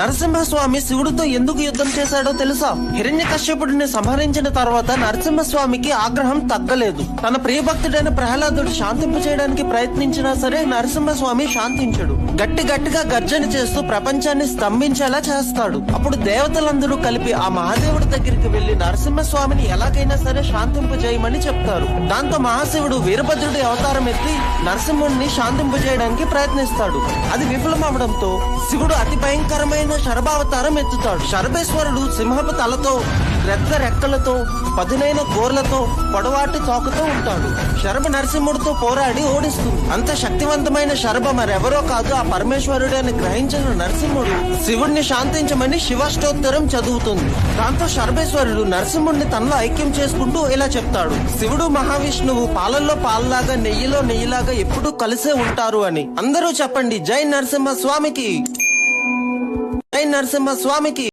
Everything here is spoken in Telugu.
నరసింహస్వామి శివుడితో ఎందుకు యుద్ధం చేశాడో తెలుసా? హిరణ్య కశ్యపుడిని సంహరించిన తర్వాత నరసింహస్వామికి ఆగ్రహం తగ్గలేదు. తన ప్రియభక్తుడైన ప్రహ్లాదుడు శాంతింప చేయడానికి ప్రయత్నించినా సరే నరసింహస్వామి శాంతించడు. గట్టి గట్టిగా గర్జన చేస్తూ ప్రపంచాన్ని స్తంభించేలా చేస్తాడు. అప్పుడు దేవతలందరూ కలిపి ఆ మహాదేవుడి దగ్గరికి వెళ్ళి నరసింహస్వామిని ఎలాగైనా సరే శాంతింపజేయమని చెప్తారు. దాంతో మహాశివుడు వీరభద్రుడి అవతారం ఎత్తి నరసింహుడిని శాంతింపజేయడానికి ప్రయత్నిస్తాడు. అది విఫలమవడంతో శివుడు అతి భయంకరమైన శరభావతారం ఎత్తుతాడు. శరభేశ్వరుడు సింహపు తలతో రెక్క రెక్కలతో పదునైన గోర్లతో పొడవాటి తోకతో ఉంటాడు. శరభ నరసింహుడితో పోరాడి ఓడిస్తుంది. అంత శక్తివంతమైన శరభ మరెవరో కాదు ఆ పరమేశ్వరుడు అని గ్రహించిన నరసింహుడు శివుడిని శాంతించమని శివాష్టోత్తరం చదువుతుంది. దాంతో శరభేశ్వరుడు నరసింహుడిని తనలో ఐక్యం చేసుకుంటూ ఇలా చెప్తాడు. శివుడు మహావిష్ణువు పాలల్లో పాలలాగా నెయ్యిలో నెయ్యిలాగా ఎప్పుడూ కలిసే ఉంటారు అని. అందరూ చెప్పండి జై నరసింహ స్వామికి! జై నరసింహ స్వామికి